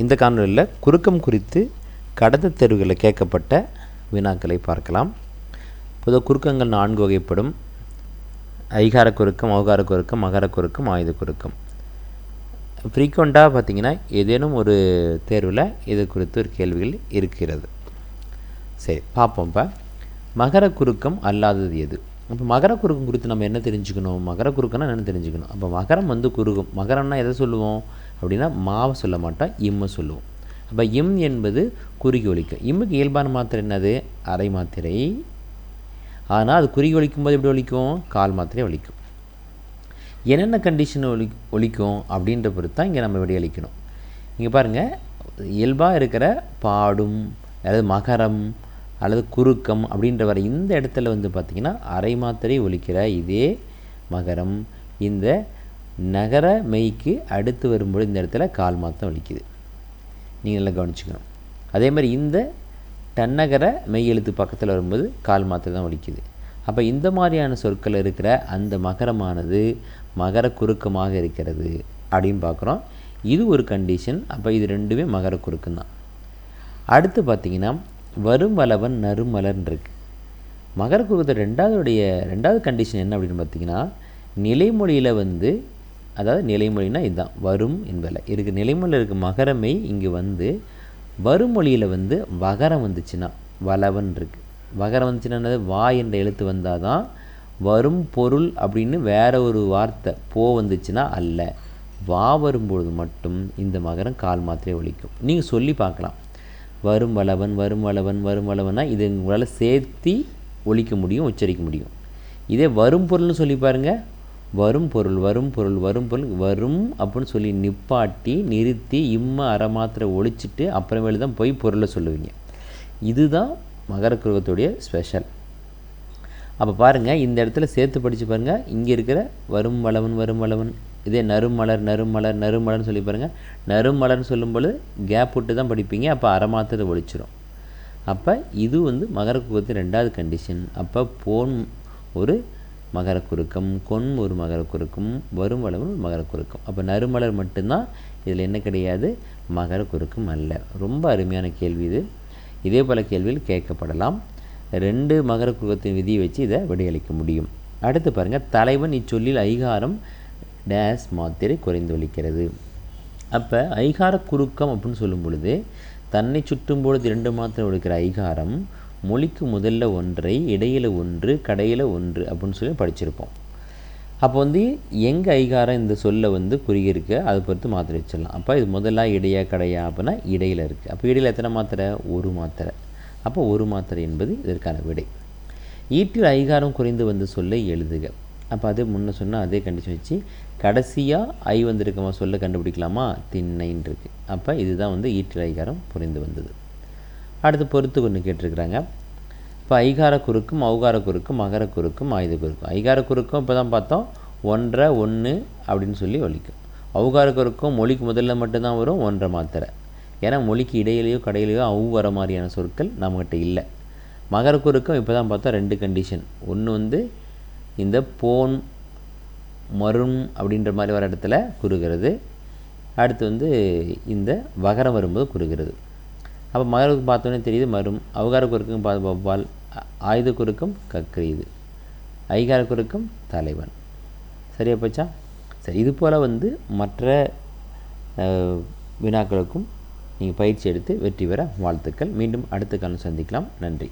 இந்த காணொலியில் குறுக்கம் குறித்து கடந்த தேர்வுகளில் கேட்கப்பட்ட வினாக்களை பார்க்கலாம். பொதுவாக குறுக்கங்கள் நான்கு வகைப்படும். ஐகார குறுக்கம் அவகார குறுக்கம் மகர குறுக்கம் ஆயுத குறுக்கம். ஃப்ரீக்வெண்ட்டாக பார்த்தீங்கன்னா ஏதேனும் ஒரு தேர்வில் இது குறித்து ஒரு கேள்விகள் இருக்கிறது. சரி பார்ப்போம் இப்போ. மகர குறுக்கம் அல்லாதது எது? இப்போ மகர குறுக்கம் குறித்து நம்ம என்ன தெரிஞ்சுக்கணும்? மகர குறுக்கம்னா என்னென்னு தெரிஞ்சுக்கணும்? அப்போ மகரம் வந்து குறுகும். மகரம்னா எதை சொல்லுவோம்? அப்படின்னா மாவை சொல்ல மாட்டோம் இம்மை சொல்லுவோம். அப்போ இம் என்பது குறுகி ஒழிக்கும் இம்முக்கு இயல்பான மாத்திரை என்னது? அரை மாத்திரை. ஆனால் அது குறுகி ஒழிக்கும் போது எப்படி ஒழிக்கும் கால் மாத்திரை ஒழிக்கும் என்னென்ன கண்டிஷன் ஒலி ஒழிக்கும் அப்படின்ற பொறுத்து தான் இங்கே நம்ம விடையளிக்கணும் இங்கே பாருங்கள் இயல்பாக இருக்கிற பாடும் அல்லது மகரம் அல்லது குறுக்கம் அப்படின்ற வர இந்த இடத்துல வந்து பார்த்திங்கன்னா அரை மாத்திரை ஒழிக்கிற இதே மகரம் இந்த நகர மெய்க்கு அடுத்து வரும்போது இந்த இடத்துல கால் மாத்தம் வலிக்குது. நீங்கள் நல்லா கவனிச்சுக்கணும். அதே மாதிரி இந்த தன்னகர மெய் எழுத்து பக்கத்தில் வரும்போது கால் மாத்திரை தான் வலிக்குது. அப்போ இந்த மாதிரியான சொற்கள் இருக்கிற அந்த மகரமானது மகர குறுக்கமாக இருக்கிறது அப்படின்னு பார்க்குறோம். இது ஒரு கண்டிஷன் அப்போ இது ரெண்டுமே மகர குறுக்கம் தான். அடுத்து பார்த்திங்கன்னா வரும் வலவன் நறுமலர்னு இருக்கு. மகர குறுக்கத்தை ரெண்டாவதுடைய ரெண்டாவது கண்டிஷன் என்ன அப்படின்னு பார்த்தீங்கன்னா நிலைமொழியில் வந்து அதாவது நிலைமொழினா இதுதான் வரும் என்பதில் இருக்குது நிலைமொழியில் இருக்க மகரமை இங்கே வந்து வருமொழியில் வந்து வகரம் வந்துச்சுன்னா வளவன் இருக்குது வகரம் வந்துச்சுன்னா என்னது வா என்ற எழுத்து வந்தால் தான் வரும் பொருள் அப்படின்னு வேற ஒரு வார்த்தை போ வந்துச்சுன்னா அல்ல. வா வரும்பொழுது மட்டும் இந்த மகரம் கால் மாத்திரை ஒழிக்கும். நீங்கள் சொல்லி பார்க்கலாம். வரும் வளவன் வரும் வளவன் வரும் வளவன்னா இது உங்களால் சேர்த்தி ஒழிக்க முடியும் உச்சரிக்க முடியும். இதே வரும் பொருள்னு சொல்லி பாருங்கள் வரும் பொருள் வரும் பொருள் வரும் பொருள் வரும் அப்படின்னு சொல்லி நிப்பாட்டி நிறுத்தி இம்ம அரை மாத்திரை ஒழிச்சிட்டு அப்புறமேலு தான் போய் பொருளை சொல்லுவீங்க. இதுதான் மகர குருவத்துடைய ஸ்பெஷல் அப்போ பாருங்கள் இந்த இடத்துல சேர்த்து படித்து பாருங்கள் இங்கே இருக்கிற வரும் வளவன் வரும் வளவன் இதே நறுமலர் நறுமலர் நறுமலர்னு சொல்லி பாருங்கள் நறுமலர்னு சொல்லும்பொழுது கேப் விட்டு தான் படிப்பீங்க அப்போ அரை மாத்திரை ஒழிச்சிரும். அப்போ இது வந்து மகர குருவத்தின் ரெண்டாவது கண்டிஷன் அப்போ போன் ஒரு மகரக்குறுக்கம் கொன் ஒரு மகர வரும் வளவன் ஒரு மகர அப்போ நறுமலர் மட்டும்தான் இதில் என்ன கிடையாது? மகர அல்ல. ரொம்ப அருமையான கேள்வி இது. இதே போல் கேள்வியில் கேட்கப்படலாம். ரெண்டு மகரக்குறுக்கத்தின் விதியை வச்சு இதை விடையளிக்க முடியும். அடுத்து பாருங்கள் தலைவன் இச்சொல்லில் ஐகாரம் டேஸ் மாத்திரை குறைந்து ஒழிக்கிறது அப்போ ஐகார குறுக்கம் அப்படின்னு சொல்லும் பொழுது தன்னை சுற்றும் பொழுது இரண்டு மாத்திரை ஒழிக்கிற ஐகாரம் மொழிக்கு முதல்ல ஒன்றை இடையில் ஒன்று கடையில் ஒன்று அப்படின்னு சொல்லி படிச்சிருப்போம். அப்போ வந்து எங்கே ஐகாரம் இந்த சொல்லை வந்து குறுகியிருக்கு அதை பொறுத்து மாத்திரை வச்சிடலாம். அப்போ இது முதல்ல இடையா கடையா அப்படின்னா இடையில் இருக்குது அப்போ இடையில் எத்தனை மாத்திரை? ஒரு மாத்திரை. அப்போ ஒரு மாத்திரை என்பது இதற்கான விடை. ஈட்டில் ஐகாரம் குறைந்து வந்த சொல்லை எழுதுக. அப்போ அதே முன்ன சொன்னால் அதே கண்டிஷன் வச்சு கடைசியாக ஐ வந்திருக்கமா சொல்ல கண்டுபிடிக்கலாமா? திண்ணைன்னு இருக்குது அப்போ இதுதான் வந்து ஈட்டில் ஐகாரம் குறைந்து வந்தது. அடுத்து பொறுத்து ஒன்று கேட்டிருக்கிறாங்க. இப்போ ஐகார குறுக்கும் ஔகார குறுக்கும் மகர குறுக்கும் ஆயுத குறுக்கும் ஐகார குறுக்கும் இப்போ தான் பார்த்தோம் ஒன்றரை ஒன்று அப்படின்னு சொல்லி ஒழிக்கும். ஔகார குறுக்கும் மொழிக்கு முதல்ல மட்டும்தான் வரும் ஒன்றரை மாத்திரை. ஏன்னா மொழிக்கு இடையிலையோ கடையிலையோ அவு வர மாதிரியான சொற்கள் நம்மகிட்ட இல்லை. மகர குறுக்கும் இப்போ தான் பார்த்தோம் ரெண்டு கண்டிஷன் ஒன்று வந்து இந்த போன் மருண் அப்படின்ற மாதிரி வர இடத்துல குறுகிறது. அடுத்து வந்து இந்த வகரம் வரும்போது குறுகிறது. அப்போ மகருக்கு பார்த்தோன்னே தெரியுது மரும் அவகார குறுக்கும் பார்த்து வவ்வால் ஆயுத குறுக்கும் கக்ரீது ஐகார குறுக்கும் தலைவன். சரியா போச்சா? சரி இது போல் வந்து மற்ற வினாக்களுக்கும் நீங்கள் பயிற்சி எடுத்து வெற்றி பெற வாழ்த்துக்கள். மீண்டும் அடுத்த காலம் சந்திக்கலாம். நன்றி.